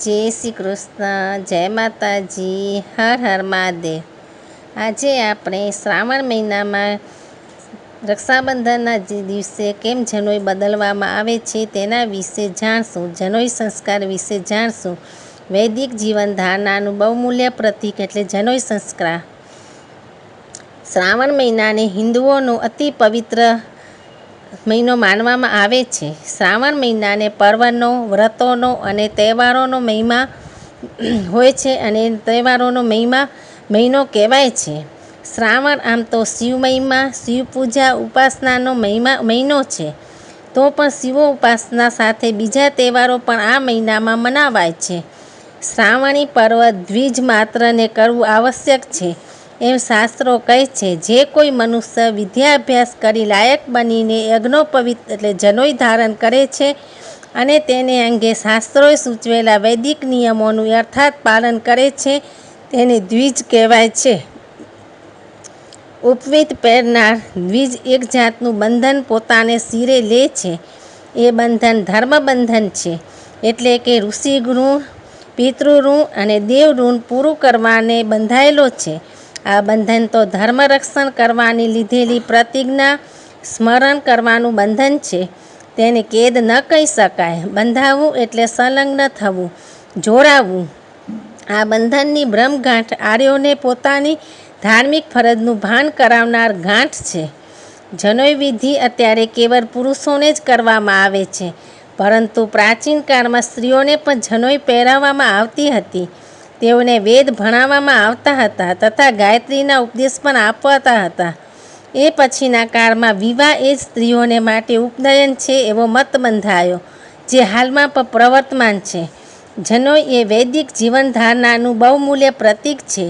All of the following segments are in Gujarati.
જય શ્રી કૃષ્ણ, જય માતાજી, હર હર મહાદેવ. આજે આપણે શ્રાવણ મહિનામાં રક્ષાબંધનના જે દિવસે કેમ જનોઈ બદલવામાં આવે છે તેના વિશે જાણશું, જનોઈ સંસ્કાર વિશે જાણશું. વૈદિક જીવન ધારણાનું બહુમૂલ્ય પ્રતીક એટલે જનોઈ સંસ્કાર. શ્રાવણ મહિનાને હિન્દુઓનું અતિ પવિત્ર મહિનો માનવામાં આવે છે. શ્રાવણ મહિનાને પર્વનો, વ્રતોનો અને તહેવારોનો મહિમા હોય છે અને તહેવારોનો મહિમા મહિનો કહેવાય છે. શ્રાવણ આમ તો શિવ મહિમા, શિવ પૂજા, ઉપાસનાનો મહિમા, મહિનો છે. તો પણ શિવ ઉપાસના સાથે બીજા તહેવારો પણ આ મહિનામાં મનાવાય છે. શ્રાવણી પર્વ દ્વિજ માત્રને કરવું આવશ્યક છે. એમ શાસ્ત્રો કહે છે, જે કોઈ મનુષ્ય વિદ્યાભ્યાસ કરી લાયક બનીને યજ્ઞોપવિત એટલે જનોય ધારણ કરે છે અને તેને અંગે શાસ્ત્રોએ સૂચવેલા વૈદિક નિયમોનું અર્થાત પાલન કરે છે, તેને દ્વિજ કહેવાય છે. ઉપવિત પહેરનાર દ્વિજ એક જાતનું બંધન પોતાને શિરે લે છે. એ બંધન ધર્મ બંધન છે, એટલે કે ઋષિ ઋણ પિતૃ ઋણ અને દેવ ઋણ પૂરું કરવાને બંધાયેલો છે. આ બંધન તો ધર્મ રક્ષણ કરવાની લીધેલી પ્રતિજ્ઞા સ્મરણ કરવાનું બંધન છે. તેને કેદ ન કહી શકાય. બંધાવવું એટલે સંલગ્ન થવું, જોડાવવું. આ બંધનની બ્રહ્મગાંઠ આર્યોને પોતાની ધાર્મિક ફરજનું ભાન કરાવનાર ગાંઠ છે. જનોઈ વિધિ અત્યારે કેવળ પુરુષોને જ કરવામાં આવે છે, પરંતુ પ્રાચીન કાળમાં સ્ત્રીઓને પણ જનોઈ પહેરાવવામાં આવતી હતી. તેઓને વેદ ભણાવવામાં આવતા હતા તથા ગાયત્રીના ઉપદેશ પણ આપવાતા હતા. એ પછીના કાળમાં વિવાહ એ સ્ત્રીઓને માટે ઉપનયન છે એવો મત બંધાયો, જે હાલમાં પણ પ્રવર્તમાન છે. જનોઈ એ વૈદિક જીવનધારણાનું બહુમૂલ્ય પ્રતીક છે.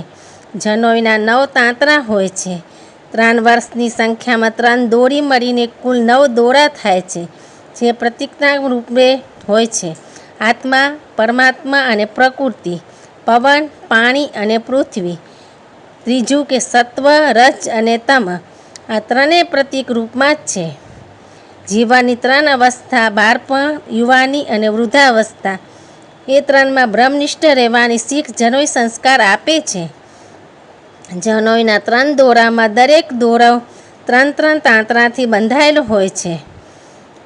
જનોઈના નવ તાંતરા હોય છે. ત્રણ વર્ષની સંખ્યામાં ત્રણ દોરી મળીને કુલ નવ દોરા થાય છે, જે પ્રતિકના રૂપે હોય છે. આત્મા, પરમાત્મા અને પ્રકૃતિ. પવન, પાણી અને પૃથ્વી. ત્રીજું કે સત્વ, રજ અને તમ. આ ત્રણેય પ્રતિક રૂપમાં જ છે. જીવાની ત્રણ અવસ્થા, બાળપણ, યુવાની અને વૃદ્ધાવસ્થા. એ ત્રણમાં બ્રહ્મનિષ્ઠ રહેવાની શીખ જનોઈ સંસ્કાર આપે છે. જનોયના ત્રણ દોરામાં દરેક દોરવ ત્રણ ત્રણ તાંતરાથી બંધાયેલો હોય છે.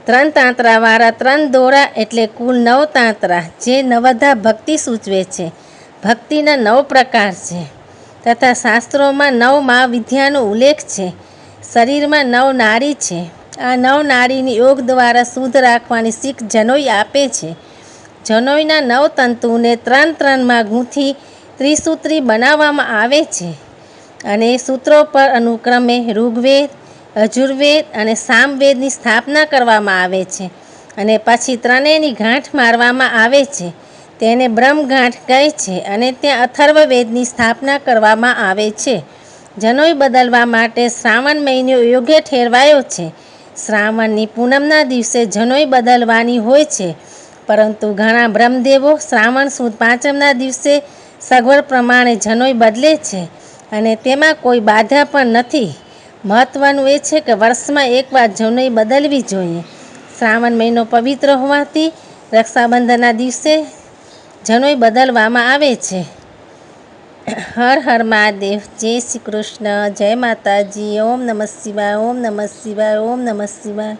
ત્રણ તાંતરાવાળા ત્રણ દોરા એટલે કુલ નવ તાંતરા, જે નવધા ભક્તિ સૂચવે છે. ભક્તિના નવ પ્રકાર છે. તથા શાસ્ત્રોમાં નવ મા વિદ્યાનો ઉલ્લેખ છે. શરીરમાં નવ નારી છે. આ નવ નારીની યોગ દ્વારા શુદ્ધ રાખવાની શીખ જનોઈ આપે છે. જનોઈના નવ તંતુને ત્રણ ત્રણમાં ગૂંથી ત્રિસૂત્રી બનાવવામાં આવે છે. અને સૂત્રો પર અનુક્રમે ઋગ્વેદ, અજુર્વેદ અને સામવેદની સ્થાપના કરવામાં આવે છે. અને પછી ત્રણેયની ગાંઠ મારવામાં આવે છે. તેને બ્રહ્મગાંઠ કહે છે અને ત્યાં અથર્વવેદની સ્થાપના કરવામાં આવે છે. જનોઈ બદલવા માટે શ્રાવણ મહિનો યોગ્ય ઠેરવાયો છે. શ્રાવણની પૂનમના દિવસે જનોઈ બદલવાની હોય છે, પરંતુ ઘણા બ્રહ્મદેવો શ્રાવણ સુદ પાંચમના દિવસે સગવડ પ્રમાણે જનોઈ બદલે છે અને તેમાં કોઈ બાધા પણ નથી. મહત્ત્વનું એ છે કે વર્ષમાં એકવાર જનોઈ બદલવી જોઈએ. શ્રાવણ મહિનો પવિત્ર હોવાથી રક્ષાબંધનના દિવસે જનોઈ બદલવામાં આવે છે. હર હર મહાદેવ, જય શ્રી કૃષ્ણ, જય માતાજી, ઓમ નમઃ શિવાય, ઓમ નમઃ શિવાય, ઓમ નમઃ શિવાય.